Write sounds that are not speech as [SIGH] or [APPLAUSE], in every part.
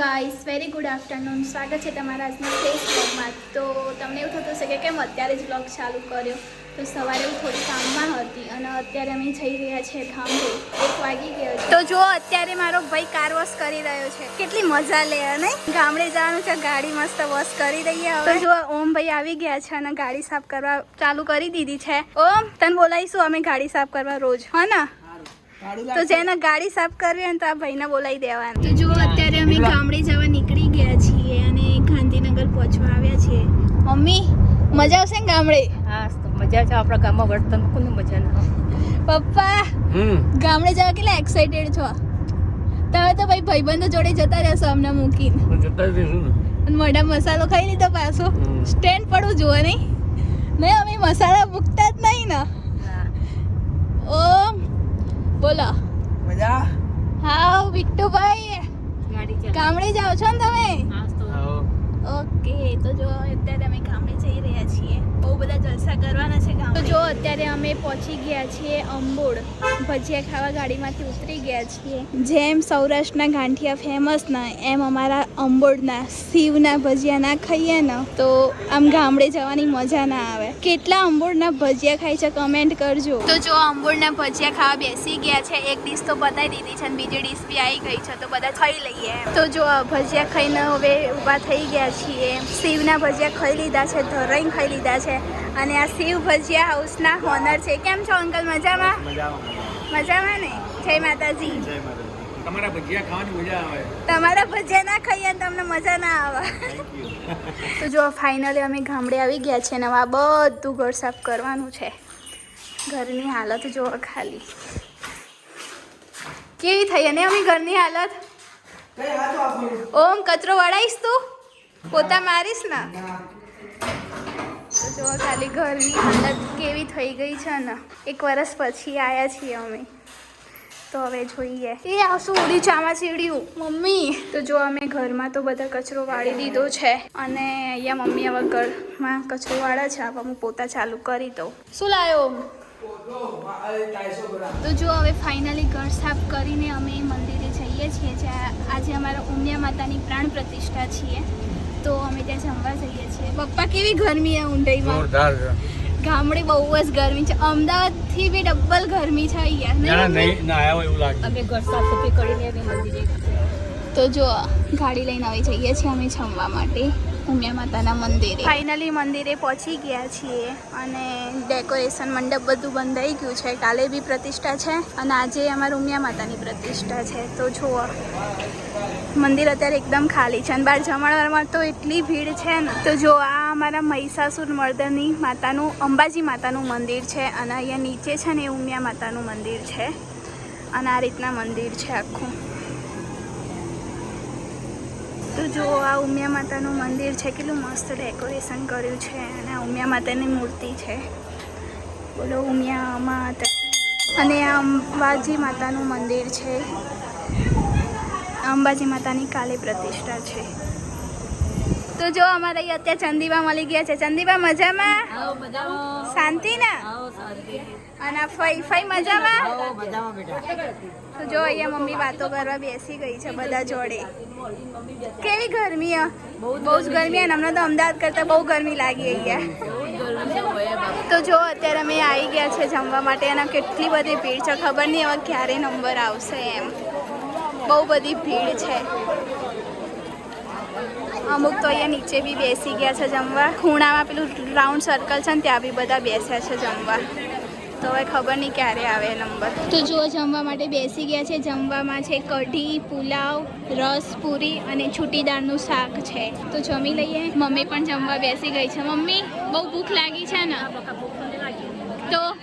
Guys very good afternoon સ્વાગત છે તમારા આજના ફેસ બ્લોગમાં તો તમને એવું થતું હશે કે કેમ અત્યારે જ બ્લોગ ચાલુ કર્યો? તો સવારે હું થોડી કામમાં હતી અને અત્યારે અમે જઈ રહ્યા છીએ થાંભે એક વાગી ગયો છે. તો જો અત્યારે મારો ભાઈ કાર વોશ કરી રહ્યો છે. કેટલી મજા લે અને ગામડે જવાનું છે ગાડી મસ્ત વોશ કરી રહી હવે. તો જો ઓમ ભાઈ આવી ગયા છે અને ગાડી સાફ કરવા ચાલુ કરી દીધી છે. ઓમ તને બોલાવીશું અમે ગાડી સાફ કરવા રોજ હા ને? તો જેને ગાડી સાફ કરવી હોય તો આ ભાઈને બોલાવી દેવાનું. તો જુઓ અત્યારે અમે ગામડે જવા નીકળી ગયા છીએ અને ગાંધીનગર પહોંચવા આવ્યા છીએ. મમ્મી મજા આવશે ને ગામડે? હા મજા છે. આપણા ગામમાં વર્તન કોની મજા ના પપ્પા ગામડે જવા કેટલા એક્સાઇટેડ છો? તમે તો ભાઈ ભાઈબંધો જોડે જતા રહેશો અમને મૂકીને. તો જતા રહીશું મોઢા મસાલો ખાઈ લીધો પાછો. સ્ટેન્ડ પડવું જુઓ નહીં. નહીં અમે મસાલા મૂકતા જ નહીં ને. ના ઓ બોલો. મજા? હા વિટ્ટુભાઈ ગાડી ગામડે જાઓ છો ને તમે? ઓકે તો જો અત્યારે અમે ગામડે જઈ રહ્યા છીએ. બહુ બધા જલસા કરવાના છે ગામડે. તો જો અત્યારે અમે પહોંચી ગયા છીએ અંબોડ. ભજીયા ખાવા ગાડીમાંથી ઉતરી ગયા છીએ. જેમ સૌરાષ્ટ્રના ગાંઠિયા ફેમસ ના એમ અમારા અંબોડના શિવના ભજીયા ના ખાઈએ ને તો આમ ગામડે જવાની મજા ના આવે. કેટલા અંબોડના ભજીયા ખાય છે કમેન્ટ કરજો. તો જો અંબોડના ભજીયા ખાવા બેસી ગયા છે એક ડીશ તો બતાવી દીધી છે અને બીજી ડીશ બી આવી ગઈ છે તો બધા ખાઈ લઈએ તો જો આ ભજીયા ખાઈને હવે ઊભા થઈ ગયા છીએ. શિવના ભજીયા ખાઈ લીધા છે ધરાઈને ખાઈ લીધા છે. અને આ શિવ ભજીયા હાઉસના હોનર છે. કેમ છો અંકલ? મજામાં. મજામાં ને? જય માતાજી. તમારા ભજીયા ખાવાની મજા આવે. તમારા ભજીયા ના ખાઈએ તમને મજા ના આવે. તો જો ફાઇનલી અમે ગામડે આવી ગયા છે ને આ બધું ઘર સાફ કરવાનું છે. ઘરની હાલત જો ખાલી. કેવી થઈ અને અમે ઘરની હાલત? ઓમ કચરો વળાઈશ તું? પોતા મારીશ ને. જો ખાલી ઘરની હાલત કેવી થઈ ગઈ છે ને? એક વર્ષ પછી આવ્યા છીએ અમે. તો હવે જોઈએ. એ આ શું ઉડી ચામાં ચીડ્યું મમ્મી. તો જો અમે ઘરમાં તો બધા કચરો વાળી દીધો છે. અને અહીંયા મમ્મી હવે ઘરમાં કચરો વાળા છે. હવે હું પોતા ચાલુ કરી દઉં. શું લાયો? તો જો હવે ફાઇનલી ઘર સાફ કરીને અમે મંદિરે જઈએ છીએ. જ્યાં આજે અમારા ઉમિયા માતાની પ્રાણ પ્રતિષ્ઠા છીએ. તો અમે ત્યાં જમવા જઈએ છીએ. પપ્પા કેવી ગરમી છે ઊંડાઈમાં? જોરદાર ગામડે બહુ જ ગરમી છે. અમદાવાદથી બી ડબલ ગરમી છે અહીંયા. નહીં ના મમ્મી? નહીં ના આવ્યા એવું લાગે. અમે ઘર સાફ સફાઈ કરીને અમે મંદિરે તો જો ગાડી લઈને આવી જઈએ છીએ અમે જમવા માટે. ઉમિયા માતાના મંદિરે. ફાઇનલી મંદિરે પહોંચી ગયા છીએ અને ડેકોરેશન મંડપ બધું બંધાઈ ગયું છે. કાલે બી પ્રતિષ્ઠા છે અને આજે અમારા ઉમિયા માતાની પ્રતિષ્ઠા છે. તો જુઓ, મંદિર અત્યારે એકદમ ખાલી છે અને બહાર જમણવારમાં તો એટલી ભીડ છે ને. તો જો આ અમારા મહિષાસુર મર્દની માતાનું, અંબાજી માતાનું મંદિર છે અને અહીંયા નીચે છે ને એ ઉમિયા માતાનું મંદિર છે. અને આ રીતના મંદિર છે આખું. તો જો આ ઉમિયા માતાનું મંદિર છે, કેટલું મસ્ત ડેકોરેશન કર્યું છે અને આ ઉમિયા માતાની મૂર્તિ છે. બોલો ઉમિયા માતા. અને આ અંબાજી માતાનું મંદિર છે. અંબાજી માતાની કાલે પ્રતિષ્ઠા છે. તો જો અમારે અત્યારે ચંદીબા મળી ગયા છે. ચંદીબા મજામાં? શાંતિ. ના અને ફઈ ફઈ મજામાં? તો જો અહીંયા મમ્મી વાતો કરવા બેસી ગઈ છે બધા જોડે. કેવી ગરમી બહુ જ ગરમી અને હમણાં તો અમદાવાદ કરતાં બહુ ગરમી લાગી અહીંયા. તો જો અત્યારે અમે આવી ગયા છે જમવા માટે અને કેટલી બધી ભીડ છે. ખબર નહીં હવે ક્યારે નંબર આવશે એમ. બહુ બધી ભીડ છે. અમુક તો અહીંયા નીચે બી બેસી ગયા છે જમવા. ખૂણામાં પેલું રાઉન્ડ સર્કલ છે ને ત્યાં બી બધા બેસ્યા છે જમવા. તો હવે ખબર નહીં ક્યારે આવે નંબર તો જુઓ, જમવા માટે બેસી ગયા છે. જમવામાં છે કઢી, પુલાવ, રસ, પૂરી અને છૂટી દાળનું શાક છે. તો જમી લઈએ. મમ્મી પણ જમવા બેસી ગઈ છે. મમ્મી, બહુ ભૂખ લાગી છે ને? તો?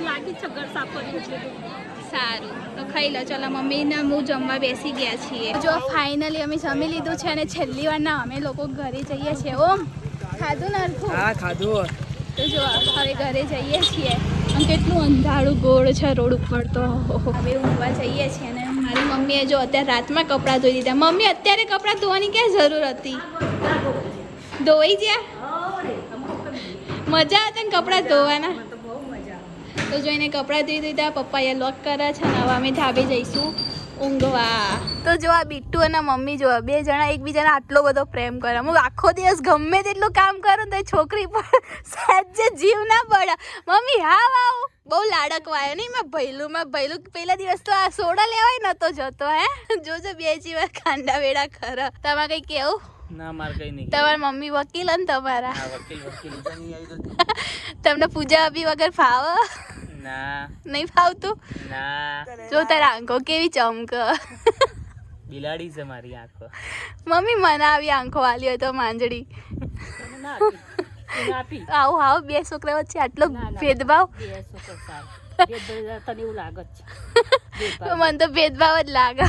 લાગી છે. સારું. તો ખાઈ લો. ચલો મમ્મીને હું જમવા બેસી ગયા છીએ. જો ફાઇનલી અમે જમી લીધું છે અને છેલ્લી વાર ના અમે લોકો ઘરે જઈએ છીએ. ઓમ ખાધું ને હરખું? હા ખાધું. તો જો હવે ઘરે જઈએ છીએ. અને કેટલું અંધારું ગોળ છે રોડ ઉપર તો. હવે ઊંઘવા જઈએ છીએ અને મારી મમ્મીએ જો અત્યારે રાતમાં કપડાં ધોઈ દીધા. મમ્મી અત્યારે કપડાં ધોવાની ક્યાં જરૂર હતી? ધોઈ જ્યાં મજા હતી ને કપડાં ધોવાના? તો જોઈને કપડાં ધોઈ દીધા પપ્પાએ લોક કર્યા છે ને હવે અમે ધાબે જઈશું ઊંઘવા. તો જો આ બિટ્ટુ અને મમ્મી જો બે જણા એકબીજાને આટલો બધો પ્રેમ કરે. હું આખો દિવસ ગમે તેટલું કામ કરું તો છોકરી પણ સહેજ જીવ ના પડે. મમ્મી હા વાવ બહુ લાડક વાયો નહીં મેં ભૈલું મેં ભૈલું પહેલા દિવસ તો આ સોડા લેવાય નતો જતો હે? જોજો બે જીવા ખાંડા વેડા ખર. તમારે કઈ કેવું? ના માર કઈ નહીં. તમારા મમ્મી વકીલ ને તમારા. [LAUGHS] તમને પૂજા આપી વગર ફાવ? ના. નહીં ફાવતું? ના. જો તારા આંખો કેવી ચમક. બિલાડી છે મારી આંખો. મમ્મી મને આવી આંખો વાલી હોય તો માંજડી. આવો આવું બે છોકરા વચ્ચે આટલો. ભેદભાવ. તને એવું લાગે છે. [LAUGHS] મને તો ભેદભાવ જ લાગે.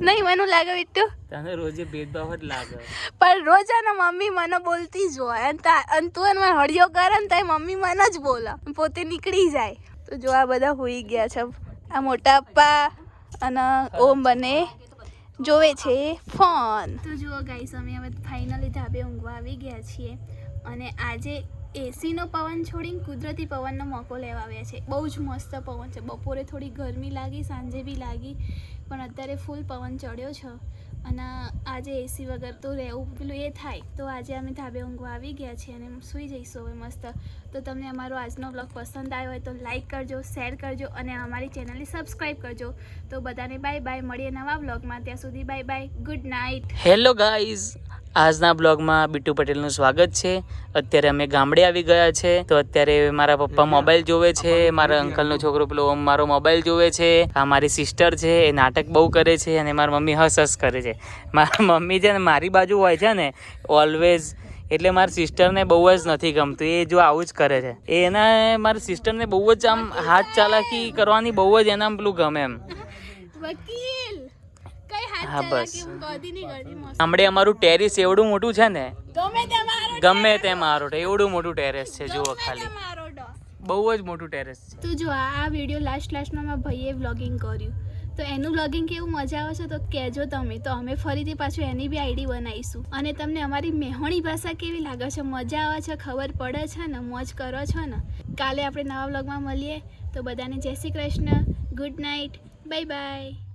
નહીં મને લાગે બિટ્ટુ તને રોજે ભેદભાવ જ લાગે. પણ રોજાના મમ્મી મને બોલતી જ હોય. અને તા- અન તું એને હળિયો કરે ને તો મમ્મી મને જ બોલે. પોતે નીકળી જાય. તો જો આ બધા હોઈ ગયા છે. આ મોટા પપ્પા અને ઓમ બને જોવે છે ફોન. તો જુઓ ગાઈસ અમે હવે ફાઇનલી ધાબે ઊંઘવા આવી ગયા છીએ. અને આજે એસીનો પવન છોડીને કુદરતી પવનનો મોકો લેવા આવ્યા છે. બહુ જ મસ્ત પવન છે. બપોરે થોડી ગરમી લાગી સાંજે બી લાગી. પણ અત્યારે ફૂલ પવન ચડ્યો છે. અને આજે એસી વગર તો રહેવું પેલું એ થાય. તો આજે અમે ધાબે ઊંઘવા આવી ગયા છીએ અને સૂઈ જઈશું હવે મસ્ત. તો તમને અમારો આજનો બ્લોગ પસંદ આવ્યો હોય તો લાઈક કરજો શેર કરજો અને અમારી ચેનલને સબસ્ક્રાઈબ કરજો. તો બધાને બાય બાય મળીએ નવા બ્લોગમાં ત્યાં સુધી bye bye good night hello guys આજના બ્લોગમાં બીટુ પટેલનું સ્વાગત છે. અત્યારે અમે ગામડે આવી ગયા છે. તો અત્યારે મારા પપ્પા મોબાઈલ જોવે છે મારા અંકલનો છોકરો પેલો ઓમ મારો મોબાઈલ જોવે છે. આ મારી સિસ્ટર છે એ નાટક બહુ કરે છે અને મારી મમ્મી હસ હસ કરે છે. મારા મમ્મી છે ને મારી બાજુ હોય છે ને ઓલવેઝ એટલે મારી સિસ્ટરને બહુ જ નથી ગમતું. એ જો આવું જ કરે છે. એના મારી સિસ્ટરને બહુ જ આમ હાથ ચાલાકી કરવાની બહુ જ એના પેલું ગમે એમ. હા, બસ. કે હું કદી નહીં કરતી મસ્ત. ગામડે અમારું ટેરેસ એવડું મોટું છે ને ગમે તે મારો એવડું મોટું ટેરેસ છે જુઓ ખાલી. બહુ જ મોટું ટેરેસ છે. તો જો આ આ વીડિયો લાસ્ટ લાસ્ટમાં મારા ભાઈએ વ્લોગિંગ કર્યું. તો એનું વ્લોગિંગ કેવું મજા આવે છે તો કહેજો તમે. તો અમે ફરીથી પાછું એની બી આઈડી બનાવીશું. અને તમને અમારી મેહોણી ભાષા કેવી લાગે છે મજા આવે છે ખબર પડે છે ને મોજ કરો છો ને? કાલે આપણે નવા વ્લોગમાં મળીએ. તો બધાને જય Shri Krishna. Good night bye bye